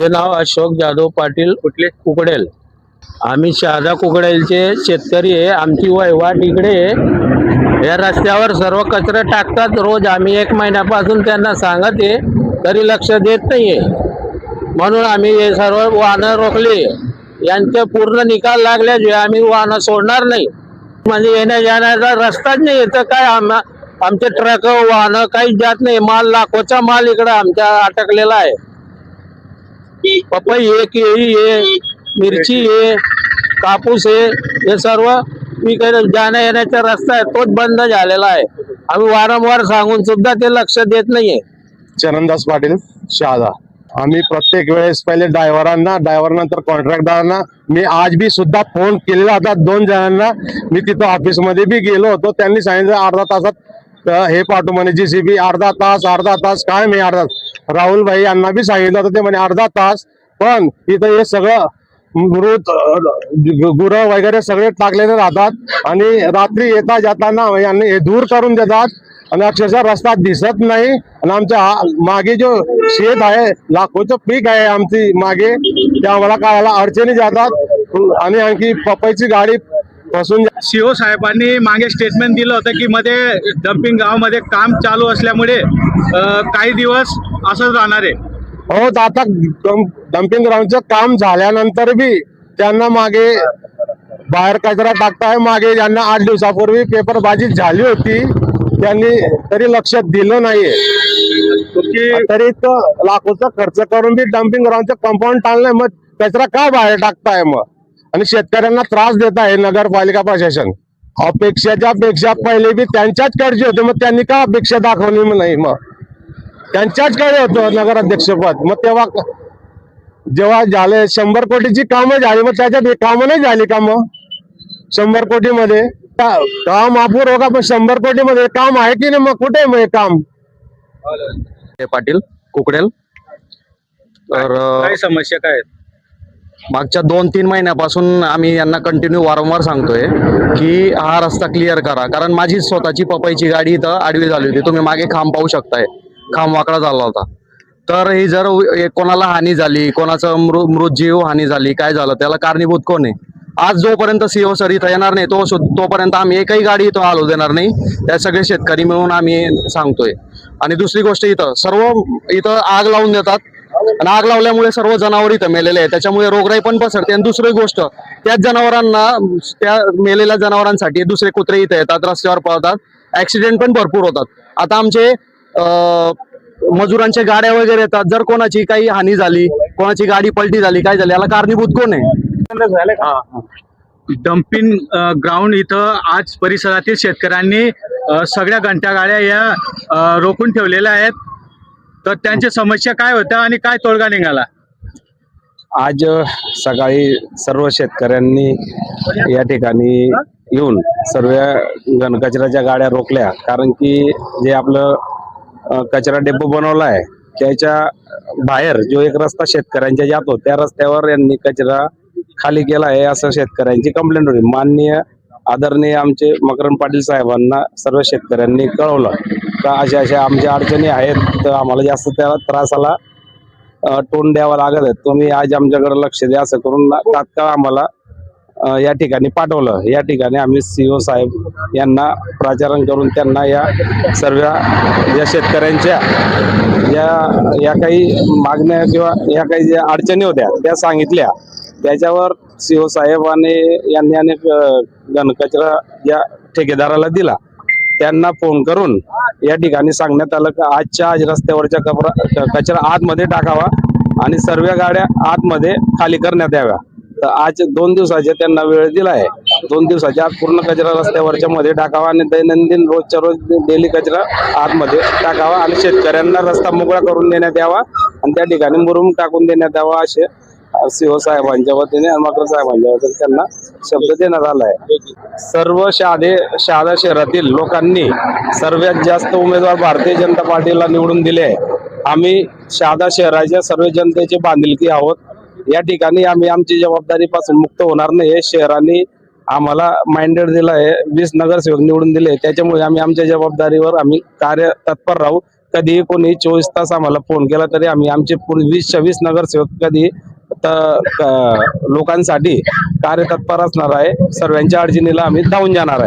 हे नाव अशोक जाधव पाटील कुठले कुकडेल. आम्ही शहादा कुकडेलचे शेतकरी आहे. आमची वहिवाट इकडे या रस्त्यावर सर्व कचरा टाकतात. रोज आम्ही एक महिन्यापासून त्यांना सांगत आहे तरी लक्ष देत नाहीये. म्हणून आम्ही हे सर्व वाहनं रोखली. यांचे पूर्ण निकाल लागल्याशिवाय आम्ही वाहनं सोडणार नाही. म्हणजे येण्या जाण्याचा रस्ताच नाही. येतं काय आम आमचे ट्रक वाहनं काहीच जात नाही. माल लाखोचा माल इकडं आमच्या अटकलेला आहे. पपई आहे केळी आहे मिरची आहे कापूस आहे हे सर्व इकडे जाण्या येण्याचा रस्ता आहे तोच बंद झालेला आहे. आम्ही वारंवार सांगून सुद्धा ते लक्ष देत नाहीये. चरणदास पाटील शहादा आम्ही प्रत्येक वेळेस पहिले ड्रायव्हरांना ड्रायव्हर नंतर कॉन्ट्रॅक्टदारांना मी आज बी सुद्धा फोन केलेला होता दोन जणांना. मी तिथं ऑफिसमध्ये बी गेलो होतो त्यांनी सांगितलं अर्धा तासात तर हे पाठवू म्हणे जीसीबी अर्धा तास अर्धा तास काय मी अर्धा राहुल भाई यांना बी सांगितलं तर ते म्हणे अर्धा तास पण इथं हे सगळं मृत गुर वगैरे सगळे टाकलेले राहतात आणि रात्री येता जाताना यांनी हे दूर करून देतात आणि अक्षरशः रस्ता दिसत नाही. आणि आमच्या हा- मागे जो शेत आहे लाखोचं पीक आहे आमची मागे त्या आम्हाला काढायला अडचणी जातात आणि आणखी पपईची गाडी फसून जा- सीओ साहेबांनी मागे स्टेटमेंट दिलं होतं की मध्ये डम्पिंग गावामध्ये काम चालू असल्यामुळे काही दिवस असंच राहणार आहे. हो तर आता डम्पिंग ग्राउंडचं काम झाल्यानंतर बी त्यांना मागे बाहेर कचरा टाकताय मागे ज्यांना आठ दिवसापूर्वी पेपर बाजी झाली होती. त्यांनी तरी लक्ष दिलं नाहीये. तरी तो लाखोचा खर्च करून बी डम्पिंग ग्राउंडचं कंपाऊंड टाळलंय मग कचरा का बाहेर टाकताय मग? आणि शेतकऱ्यांना त्रास देत आहे नगरपालिका प्रशासन. अपेक्षाच्या पेक्षा पहिले बी त्यांच्याच कडचे होते मग त्यांनी का अपेक्षा दाखवली मग नाही मग? त्यांच्याच कडे होतं नगराध्यक्षपद. मग तेव्हा क- जेव्हा झाले शंभर कोटीची कामं झाली मग त्याच्यात हे कामं नाही झाली का मग? शंभर कोटी मध्ये काम अपूर होगा पण शंभर कोटी मध्ये काम आहे की नाही मग? कुठे आहे मग हे काम? हे पाटील कुकडेल? तर काय समस्या काय आहेत? मागच्या दोन तीन महिन्यापासून आम्ही यांना कंटिन्यू वारंवार सांगतोय की हा रस्ता क्लिअर करा. कारण माझी स्वतःची पपईची गाडी इथं आडवी झाली होती. तुम्ही मागे खांब पाहू शकताय. खांब वाकडा झाला होता. तर ही जर कोणाला हानी झाली कोणाचं मृ मृतजीव हानी झाली काय झालं त्याला कारणीभूत कोण आहे? आज जोपर्यंत सीओ सर इथं येणार नाही तो तोपर्यंत आम्ही एकही गाडी इथं आलो देणार नाही. त्या सगळे शेतकरी मिळून आम्ही सांगतोय. आणि दुसरी गोष्ट इथं सर्व इथं आग लावून देतात. आणि आग लावल्यामुळे सर्व जनावर इथं मेलेले आहे त्याच्यामुळे रोगराई पण पसरते. आणि दुसरी गोष्ट त्याच जनावरांना त्या मेलेल्या जनावरांसाठी दुसरे कुत्रे इथे येतात रस्त्यावर पळतात. ऍक्सिडेंट पण भरपूर होतात. आता आमचे मजुरांच्या गाड्या वगैरे येतात. जर कोणाची काही हानी झाली कोणाची गाडी पलटी झाली काय झाली याला कारणीभूत कोण आहे? डम्पिंग ग्राउंड इथं आज परिसरातील शेतकऱ्यांनी सगळ्या घंटा गाड्या या रोखून ठेवलेल्या आहेत. तर त्यांची समस्या काय होत्या आणि काय तोडगा निघाला? आज सकाळी सर्व शेतकऱ्यांनी या ठिकाणी येऊन सर्व घनकचऱ्याच्या गाड्या रोखल्या. कारण की जे आपलं कचरा डेपो बनवला आहे त्याच्या बाहेर जो एक रस्ता शेतकऱ्यांच्या जातो त्या रस्त्यावर यांनी कचरा खाली केला आहे असं शेतकऱ्यांची कंप्लेंट होती. माननीय आदरणीय आमचे मकरण पाटील साहेबांना सर्व शेतकऱ्यांनी कळवलं का अशा अशा आमच्या अडचणी आहेत तर आम्हाला जास्त त्या त्रासाला तोंड द्यावं लागत आहे. तुम्ही आज आमच्याकडे लक्ष द्या असं करून तात्काळ आम्हाला या ठिकाणी पाठवलं. या ठिकाणी आम्ही सीओ साहेब यांना प्राचारण करून त्यांना या सर्व या शेतकऱ्यांच्या या या काही मागण्या किंवा या काही ज्या अडचणी होत्या त्या सांगितल्या. त्याच्यावर सीओ साहेबांनी यांनी अनेक घनकचरा या ठेकेदाराला दिला. त्यांना फोन करून या ठिकाणी सांगण्यात आलं की आजच्या आज रस्त्यावरच्या कपरा कचरा आतमध्ये टाकावा आणि सर्व गाड्या आतमध्ये खाली करण्यात याव्या. तर आज दोन दिवसाचे त्यांना वेळ दिला आहे. दोन दिवसाच्या आत पूर्ण कचरा रस्त्यावरच्या मध्ये टाकावा आणि दैनंदिन रोजच्या रोज डेली कचरा आतमध्ये टाकावा आणि शेतकऱ्यांना रस्ता मोकळा करून देण्यात यावा आणि त्या ठिकाणी मुरुम टाकून देण्यात यावा असे सीओ साहेबांच्या वतीने आणि साहेबांच्या वतीने त्यांना शब्द देण्यात आला आहे सर्व शहादे शहादा शहरातील लोकांनी सर्वात जास्त उमेदवार भारतीय जनता पार्टीला निवडून दिले आहे. आम्ही शहादा शहराच्या सर्व जनतेचे बांधिलकी आहोत. या ठिकाणी आम्ही आमची जबाबदारीपासून मुक्त होणार नाही. हे शहराने आम्हाला माइंडेड दिलं आहे. वीस नगरसेवक निवडून दिले त्याच्यामुळे आम्ही आमच्या जबाबदारीवर आम्ही कार्य तत्पर राहू. कधीही कोणी चोवीस तास आम्हाला फोन केला तरी आम्ही आमचे पूर्ण वीस वीस नगरसेवक कधी लोकांसाठी कार्यतत्पर असणार आहे. सर्वांच्या अडचणीला आम्ही धावून जाणार आहे.